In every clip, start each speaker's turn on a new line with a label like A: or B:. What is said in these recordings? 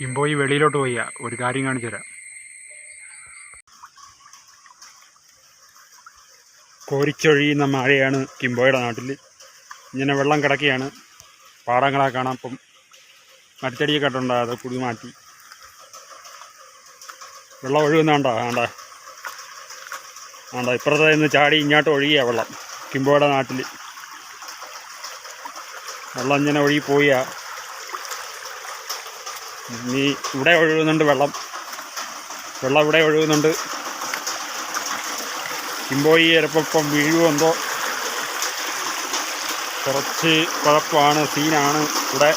A: കിംബോയി വെളിയിലോട്ട് പോയ. ഒരു കാര്യം കാണിച്ചു തരാം. കോരിച്ചൊഴിയുന്ന മഴയാണ് കിംബോയുടെ നാട്ടിൽ. ഇങ്ങനെ വെള്ളം കിടക്കുകയാണ്. പാടങ്ങളെ കാണാം. ഇപ്പം മരത്തടിയൊക്കെ ഇട്ടുണ്ട് അത് കുടി മാറ്റി. വെള്ളം ഒഴുകുന്നുണ്ടോ? ആണ്ട. വേണ്ട ഇപ്പുറത്തെ നിന്ന് ചാടി ഇങ്ങോട്ട് ഒഴുകിയ വെള്ളം. കിംബോയുടെ നാട്ടിൽ. വെള്ളം ഇങ്ങനെ ഒഴുകി പോയാ ഇനി ഇവിടെ ഒഴുകുന്നുണ്ട് വെള്ളം. വെള്ളം ഇവിടെ ഒഴുകുന്നുണ്ട്. കിംബോയി ചിലപ്പോൾ വീഴുമെന്തോ കുറച്ച് കുഴപ്പമാണ് സീനാണ് ഇവിടെ.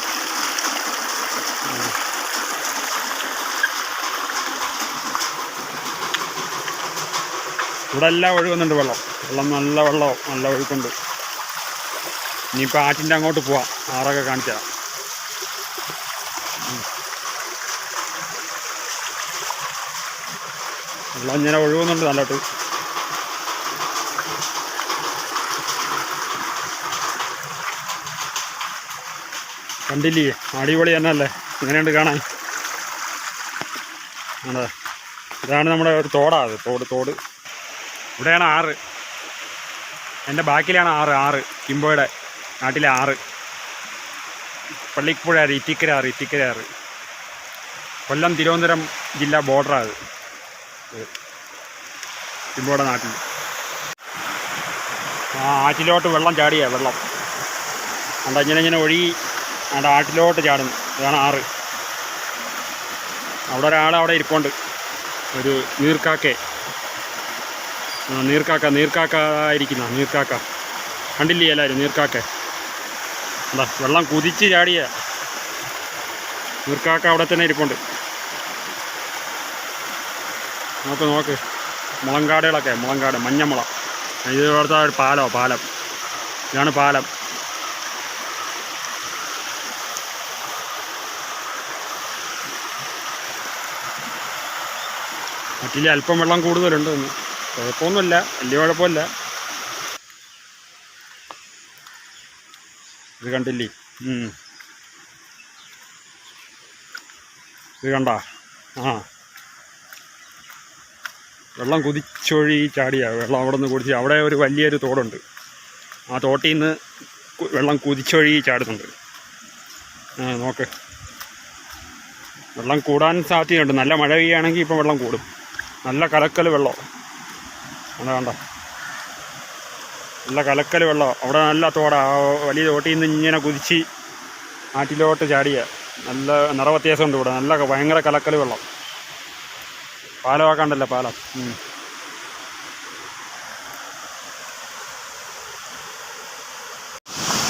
A: ഇവിടെ എല്ലാം ഒഴുകുന്നുണ്ട് വെള്ളം. വെള്ളം നല്ല വെള്ളവും നല്ല ഒഴുക്കുണ്ട്. ഇനിയിപ്പോൾ ആറ്റിന്റെ അങ്ങോട്ട് പോവാം. ആറൊക്കെ കാണിച്ചു തരാം വെള്ളം ഇങ്ങനെ ഒഴുകുന്നുണ്ട് നല്ലോട്ട്. കണ്ടില്ലേ? അടിപൊളി തന്നെ അല്ലേ? ഇങ്ങനെയുണ്ട് കാണാൻ. ആണോ? ഇതാണ് നമ്മുടെ ഒരു തോടാ തോട് തോട്. ഇവിടെയാണ് ആറ്. എന്റെ ബാക്കിലാണ് ആറ് ആറ്. കിംബോയുടെ നാട്ടിലെ ആറ്. പള്ളിക്കുഴ ആറ് ഇറ്റിക്കര ആറ് ഇറ്റിക്കര ആറ്. കൊല്ലം തിരുവനന്തപുരം ജില്ലാ ബോർഡറാണ് കിംബോയുടെ നാട്ടിൽ. ആ ആറ്റിലോട്ട് വെള്ളം ചാടിയാ വെള്ളം. അണ്ട ഇങ്ങനെ ഇങ്ങനെ ഒഴുകി അണ്ട ആറ്റിലോട്ട് ചാടുന്നു. അതാണ് ആറ്. അവിടെ ഒരാൾ അവിടെ ഇരിപ്പുണ്ട്. ഒരു നീർക്കാക്കെ നീർക്കാക്ക നീർക്കാക്ക ഇരിക്കുന്ന നീർക്കാക്ക. കണ്ടില്ലേ എല്ലാവരും നീർക്കാക്ക? എന്താ വെള്ളം കുതിച്ച് ചാടിയ. നീർക്കാക്ക അവിടെ തന്നെ ഇരിപ്പുണ്ട്. നോക്ക് നോക്ക്. മുളങ്കാടുകളൊക്കെ മുളങ്കാട് മഞ്ഞമുള. ഇത് ഇവിടുത്തെ ഒരു പാലോ പാലം. ഇതാണ് പാലം. മറ്റില്ല അല്പം വെള്ളം കൂടുതലുണ്ട്. ഒന്ന് കുഴപ്പമൊന്നുമില്ല. വലിയ കുഴപ്പമില്ല. ഇത് കണ്ടില്ലേ? ഇത് കണ്ട? ആ. വെള്ളം കുതിച്ചൊഴി ചാടിയാണ് വെള്ളം അവിടെ നിന്ന് കുടിച്ച് അവിടെ ഒരു വലിയൊരു തോടുണ്ട്. ആ തോട്ടിൽ നിന്ന് വെള്ളം കുതിച്ചൊഴി ചാടുന്നുണ്ട്. നോക്ക്. വെള്ളം കൂടാൻ സാധ്യതയുണ്ട്. നല്ല മഴ പെയ്യുകയാണെങ്കിൽ ഇപ്പം വെള്ളം കൂടും. നല്ല കലക്കൽ വെള്ളം. അവിടെ കണ്ട? നല്ല കലക്കൽ വെള്ളം. അവിടെ നല്ല തോടാ. വലിയ തോട്ടിൽ നിന്ന് ഇങ്ങനെ കുതിച്ച് ആറ്റിലോട്ട് ചാടിയ. നല്ല നിറവ്യത്യാസമുണ്ട് ഇവിടെ. നല്ല ഭയങ്കര കലക്കൽ വെള്ളം. പാലമൊക്കെ ഉണ്ടല്ലോ പാലം?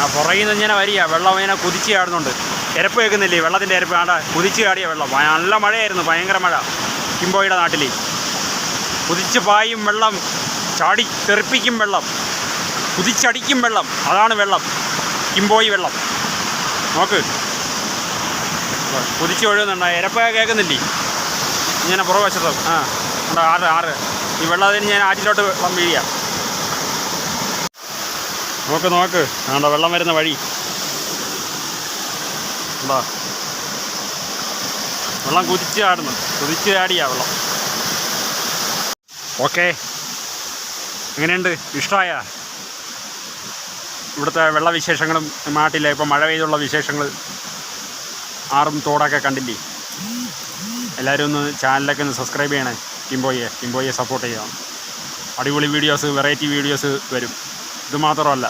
A: ആ പുറകിൽ നിന്ന് ഇങ്ങനെ വരിക. വെള്ളം ഇങ്ങനെ കുതിച്ച് ചാടുന്നുണ്ട്. എരപ്പ് കേൾക്കുന്നില്ലേ? വെള്ളത്തിന്റെ എരപ്പ് ആണ്ട കുതിച്ച് ചാടിയ വെള്ളം. നല്ല മഴയായിരുന്നു. ഭയങ്കര മഴ. കിംബോയുടെ നാട്ടിൽ കുതിച്ച് പായും വെള്ളം. ചാടി തെറിപ്പിക്കും വെള്ളം. കുതിച്ചടിക്കും വെള്ളം. അതാണ് വെള്ളം. കിംബോയി വെള്ളം. നോക്ക്. കുതിച്ച് ഒഴുകുന്നുണ്ട്. എരപ്പ് കേൾക്കുന്നില്ലേ? ഇങ്ങനെ പുറവശത്ത് ആ ഉണ്ട്? ആറ് ആറ്. ഈ വെള്ളത്തിന് ഞാൻ ആറ്റിലോട്ട് വെള്ളം വീഴുക നോക്ക് നോക്ക്. ആണ്ടോ വെള്ളം വരുന്ന വഴി. ഉണ്ടോ? വെള്ളം കുതിച്ച് ആടുന്നു കുതിച്ച് ചാടിയാ വെള്ളം. ഓക്കെ. എങ്ങനെയുണ്ട്? ഇഷ്ടമായ ഇവിടുത്തെ വെള്ളവിശേഷങ്ങളും നാട്ടിലെ ഇപ്പം മഴ പെയ്തുള്ള വിശേഷങ്ങൾ ആറും തോടൊക്കെ കണ്ടില്ലേ? എല്ലാവരും ഒന്ന് ചാനലൊക്കെ ഒന്ന് സബ്സ്ക്രൈബ് ചെയ്യണേ. കിംബോയെ കിംബോയെ സപ്പോർട്ട് ചെയ്യണം. അടിപൊളി വീഡിയോസ് വെറൈറ്റി വീഡിയോസ് വരും. ഇത് മാത്രമല്ല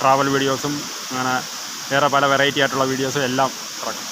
A: ട്രാവൽ വീഡിയോസും അങ്ങനെ വേറെ പല വെറൈറ്റി ആയിട്ടുള്ള വീഡിയോസും എല്ലാം ഇറക്കും